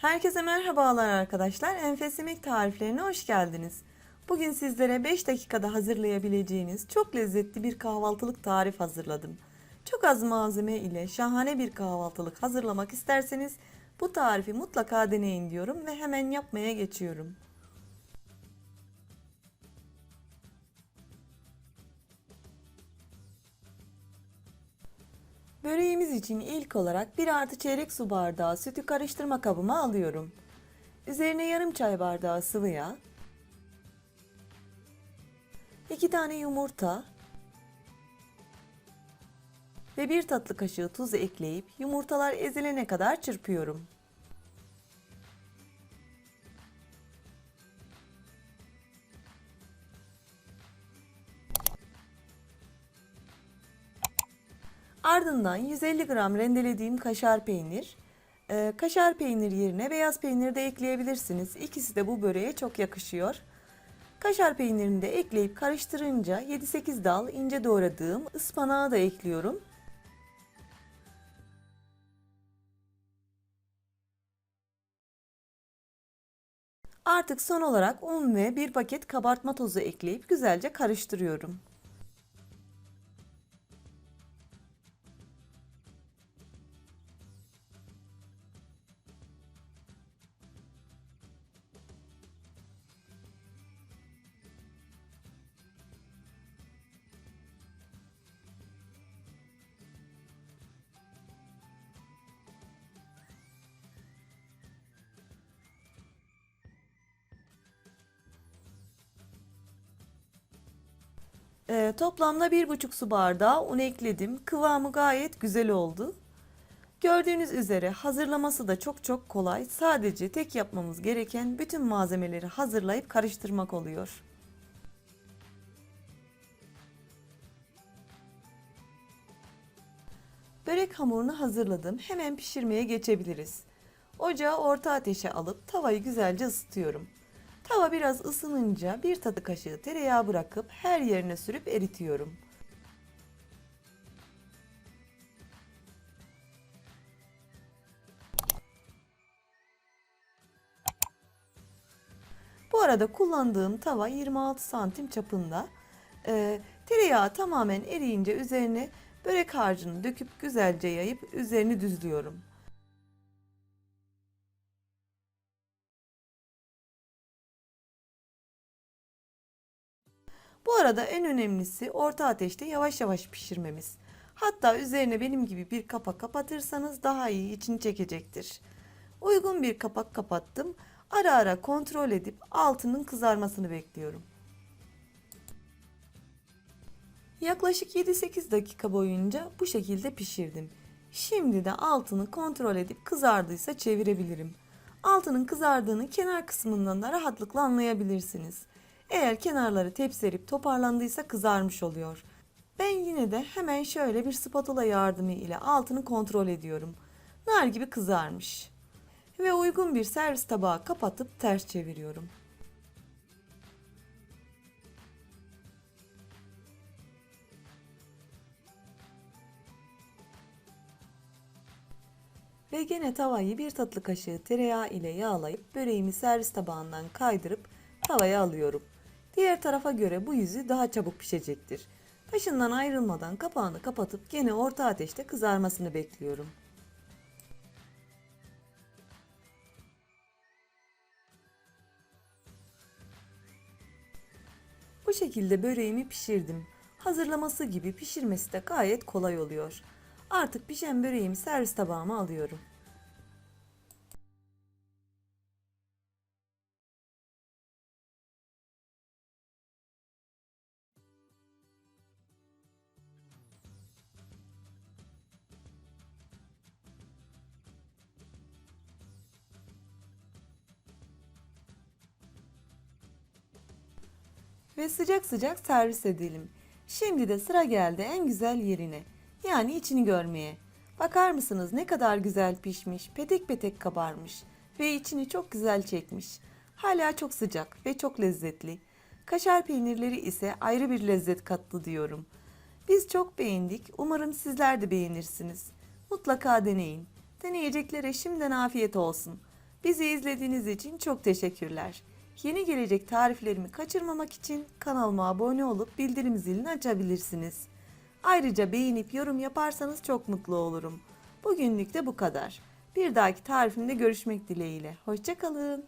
Herkese merhabalar arkadaşlar. Enfes yemek tariflerine hoş geldiniz. Bugün sizlere 5 dakikada hazırlayabileceğiniz çok lezzetli bir kahvaltılık tarif hazırladım. Çok az malzeme ile şahane bir kahvaltılık hazırlamak isterseniz bu tarifi mutlaka deneyin diyorum ve hemen yapmaya geçiyorum. Böreğimiz için ilk olarak 1 artı çeyrek su bardağı sütü karıştırma kabıma alıyorum. Üzerine yarım çay bardağı sıvı yağ, 2 tane yumurta ve 1 tatlı kaşığı tuz ekleyip yumurtalar ezilene kadar çırpıyorum. Ardından 150 gram rendelediğim kaşar peynir. Ee, kaşar peynir yerine beyaz peynir de ekleyebilirsiniz. İkisi de bu böreğe çok yakışıyor. Kaşar peynirini de ekleyip karıştırınca 7-8 dal ince doğradığım ıspanağı da ekliyorum. Artık son olarak un ve bir paket kabartma tozu ekleyip güzelce karıştırıyorum. Ee, toplamda bir buçuk su bardağı un ekledim. Kıvamı gayet güzel oldu. Gördüğünüz üzere hazırlaması da çok çok kolay. Sadece tek yapmamız gereken bütün malzemeleri hazırlayıp karıştırmak oluyor. Börek hamurunu hazırladım. Hemen pişirmeye geçebiliriz. Ocağı orta ateşe alıp tavayı güzelce ısıtıyorum. Tava biraz ısınınca bir tatlı kaşığı tereyağı bırakıp her yerine sürüp eritiyorum. Bu arada kullandığım tava 26 santim çapında. Ee, tereyağı tamamen eriyince üzerine börek harcını döküp güzelce yayıp üzerini düzlüyorum. Bu arada en önemlisi orta ateşte yavaş yavaş pişirmemiz. Hatta üzerine benim gibi bir kapak kapatırsanız daha iyi içini çekecektir. Uygun bir kapak kapattım. Ara ara kontrol edip altının kızarmasını bekliyorum. Yaklaşık 7-8 dakika boyunca bu şekilde pişirdim. Şimdi de altını kontrol edip kızardıysa çevirebilirim. Altının kızardığını kenar kısmından da rahatlıkla anlayabilirsiniz. Eğer kenarları tepserip toparlandıysa kızarmış oluyor. Ben yine de hemen şöyle bir spatula yardımı ile altını kontrol ediyorum. Nar gibi kızarmış. Ve uygun bir servis tabağı kapatıp ters çeviriyorum. Ve gene tavayı bir tatlı kaşığı tereyağı ile yağlayıp böreğimi servis tabağından kaydırıp tavaya alıyorum. Diğer tarafa göre bu yüzü daha çabuk pişecektir. Başından ayrılmadan kapağını kapatıp gene orta ateşte kızarmasını bekliyorum. Bu şekilde böreğimi pişirdim. Hazırlaması gibi pişirmesi de gayet kolay oluyor. Artık pişen böreğimi servis tabağıma alıyorum. Ve sıcak sıcak servis edelim. Şimdi de sıra geldi en güzel yerine. Yani içini görmeye. Bakar mısınız ne kadar güzel pişmiş, petek petek kabarmış ve içini çok güzel çekmiş. Hala çok sıcak ve çok lezzetli. Kaşar peynirleri ise ayrı bir lezzet kattı diyorum. Biz çok beğendik. Umarım sizler de beğenirsiniz. Mutlaka deneyin. Deneyeceklere şimdiden afiyet olsun. Bizi izlediğiniz için çok teşekkürler. Yeni gelecek tariflerimi kaçırmamak için kanalıma abone olup bildirim zilini açabilirsiniz. Ayrıca beğenip yorum yaparsanız çok mutlu olurum. Bugünlük de bu kadar. Bir dahaki tarifimde görüşmek dileğiyle. Hoşçakalın.